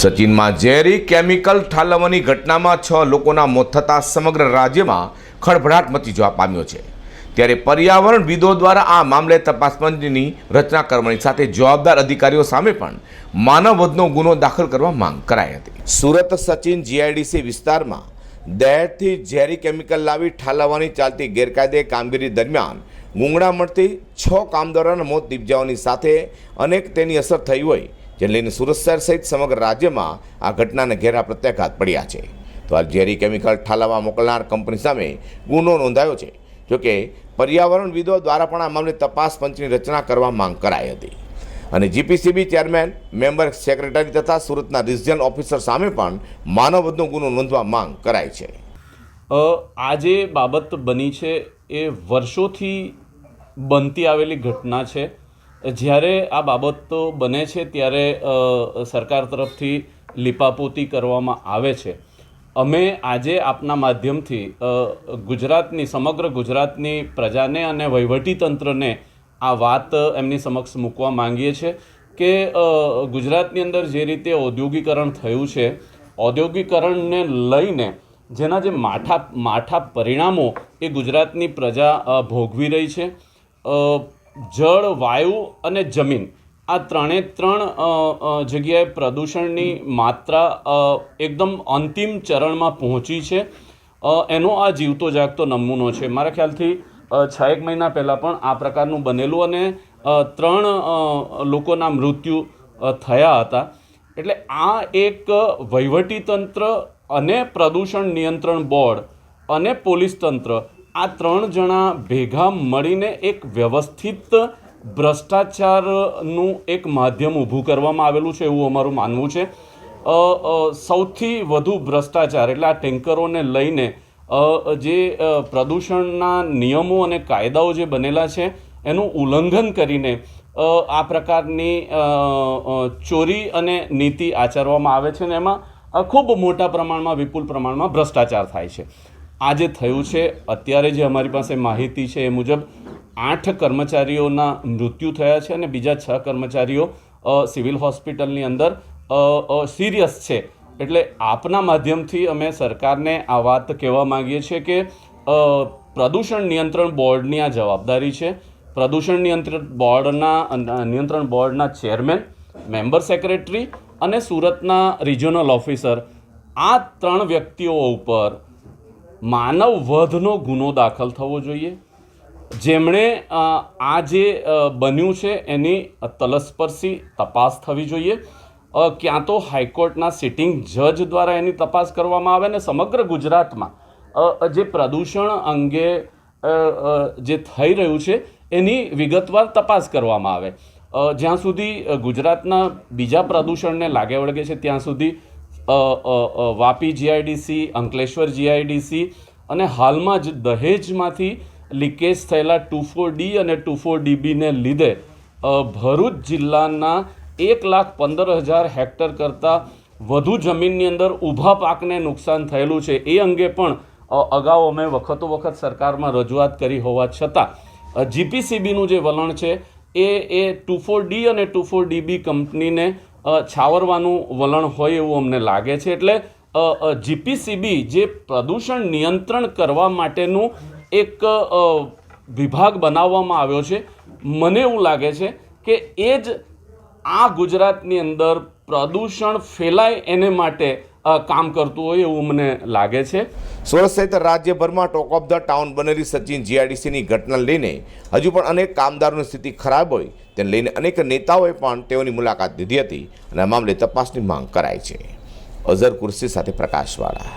સચિનમાં ઝેરી કેમિકલ ઠાલવવાની ઘટનામાં છ લોકોના મોત થતાં સમગ્ર રાજ્યમાં ખળભળાટ મચી જવા પામ્યો છે. ત્યારે પર્યાવરણવિદો દ્વારા આ મામલે તપાસ પંચની રચના કરવાની સાથે જવાબદાર અધિકારીઓ સામે પણ માનવવધનો ગુનો દાખલ કરવા માંગ કરાઈ હતી. સુરત સચિન જીઆઈડીસી વિસ્તારમાં દહેજથી ઝેરી કેમિકલ લાવી ઠાલવવાની ચાલતી ગેરકાયદે કામગીરી દરમિયાન ગુંગળા મળતી છ કામદારોના મોત નીપજાવાની સાથે અનેક તેની અસર થઈ હોય જેને લઈને સુરત શહેર સહિત સમગ્ર રાજ્યમાં આ ઘટનાને ઘેરા પ્રત્યાઘાત પડ્યા છે. તો આ ઝેરી કેમિકલ ઠાલવવા મોકલનાર કંપની સામે ગુનો નોંધાયો છે. જોકે પર્યાવરણવિદો દ્વારા પણ આ મામલે તપાસ પંચની રચના કરવા માંગ કરાઈ હતી. અને જીપીસીબી ચેરમેન, મેમ્બર સેક્રેટરી તથા સુરતના રિજિયન ઓફિસર સામે પણ માનવવધનો ગુનો નોંધવા માંગ કરાઈ છે. આ જે બાબત બની છે એ વર્ષોથી બનતી આવેલી ઘટના છે. જ્યારે આ બાબતો બને છે ત્યારે સરકાર તરફથી લીપાપોતી કરવામાં આવે છે. અમે આજે આપના માધ્યમથી ગુજરાતની, સમગ્ર ગુજરાતની પ્રજાને અને વહીવટીતંત્રને આ વાત એમની સમક્ષ મૂકવા માંગીએ છીએ કે ગુજરાતની અંદર જે રીતે ઔદ્યોગિકરણ થયું છે, ઔદ્યોગિકરણને લઈને જેના જે માઠા માઠા પરિણામો એ ગુજરાતની પ્રજા ભોગવી રહી છે. જળ, વાયુ અને જમીન. આ ત્રણે ત્રણ જગ્યાએ પ્રદૂષણની માત્રા એકદમ અંતિમ ચરણમાં પહોંચી છે. એનો આ જીવતો જાગતો નમૂનો છે. મારા ખ્યાલથી છ એક મહિના પહેલાં પણ આ પ્રકારનું બનેલું અને ત્રણ લોકોના મૃત્યુ થયા હતા. એટલે આ એક વહીવટીતંત્ર અને પ્રદૂષણ નિયંત્રણ બોર્ડ અને પોલીસ તંત્ર આ ત્રણ જણા ભેગા મળીને એક વ્યવસ્થિત ભ્રષ્ટાચારનું એક માધ્યમ ઊભું કરવામાં આવેલું છે એવું અમારું માનવું છે. સૌથી વધુ ભ્રષ્ટાચાર એટલે આ ટેન્કરોને લઈને જે પ્રદૂષણના નિયમો અને કાયદાઓ જે બનેલા છે, એનું ઉલ્લંઘન કરીને આ પ્રકારની ચોરી અને નીતિ આચરવામાં આવે છે અને એમાં ખૂબ મોટા પ્રમાણમાં, વિપુલ પ્રમાણમાં ભ્રષ્ટાચાર થાય છે. આ જે થયું છે, અત્યારે જે અમારી પાસે માહિતી છે એ મુજબ આઠ કર્મચારીઓના મૃત્યુ થયા છે અને બીજા છ કર્મચારીઓ સિવિલ હોસ્પિટલની અંદર સિરિયસ છે. એટલે આપના માધ્યમથી અમે સરકારને આ વાત કહેવા માંગીએ છીએ કે પ્રદૂષણ નિયંત્રણ બોર્ડની આ જવાબદારી છે. પ્રદૂષણ નિયંત્રણ બોર્ડના નિયંત્રણ બોર્ડના ચેરમેન, મેમ્બર સેક્રેટરી અને સુરતના રિજિયોનલ ઓફિસર આ ત્રણ વ્યક્તિઓ ઉપર માનવ વધનો ગુનો દાખલ થવો જોઈએ. જેમણે આ જે બન્યું છે એની તલસ્પર્શી તપાસ થવી જોઈએ. ક્યાં તો હાઈકોર્ટના સિટિંગ જજ દ્વારા એની તપાસ કરવામાં આવે ને સમગ્ર ગુજરાતમાં. જે પ્રદૂષણ અંગે જે થઈ રહ્યું છે એની વિગતવાર તપાસ કરવામાં આવે. જ્યાં સુધી ગુજરાતના બીજા પ્રદૂષણને લાગે વળગે છે, ત્યાં સુધી વાપી જીઆઈડીસી અંકલેશ્વર જીઆઈડીસી અને હાલમાં જ દહેજમાંથી લીકેજ થયેલા ટુ ફોર ડી અને ટુ ફોર ડીબીને લીધે ભરૂચ જિલ્લાના એક લાખ પંદર હજાર હેક્ટર કરતાં વધુ જમીનની અંદર ઊભા પાકને નુકસાન થયેલું છે. એ અંગે પણ અગાઉ અમે વખતો વખત સરકારમાં રજૂઆત કરી હોવા છતાં જીપીસીબીનું જે વલણ છે, એ એ ટુ ફોર ડી અને ટુ ફોર ડીબી કંપનીને છાવરવાનું વલણ હોય એવું અમને લાગે છે એટલે જીપીસીબી જે પ્રદૂષણ નિયંત્રણ કરવા માટેનું એક વિભાગ બનાવવામાં આવ્યો છે, મને એવું લાગે છે કે એ જ આ ગુજરાતની અંદર પ્રદૂષણ ફેલાય એને માટે કામ કરતું હોય એવું મને લાગે છે. સુરત સહિત રાજ્યભરમાં ટોક ઓફ ધ ટાઉન બનેલી સચિન જીઆઈડીસીની ઘટના લઈને હજુ પણ અનેક કામદારોની સ્થિતિ ખરાબ હોય તેને લઈને અનેક નેતાઓએ પણ તેઓની મુલાકાત લીધી હતી અને આ મામલે તપાસની માંગ કરાઈ છે. અઝર કુર્સી સાથે પ્રકાશવાળા.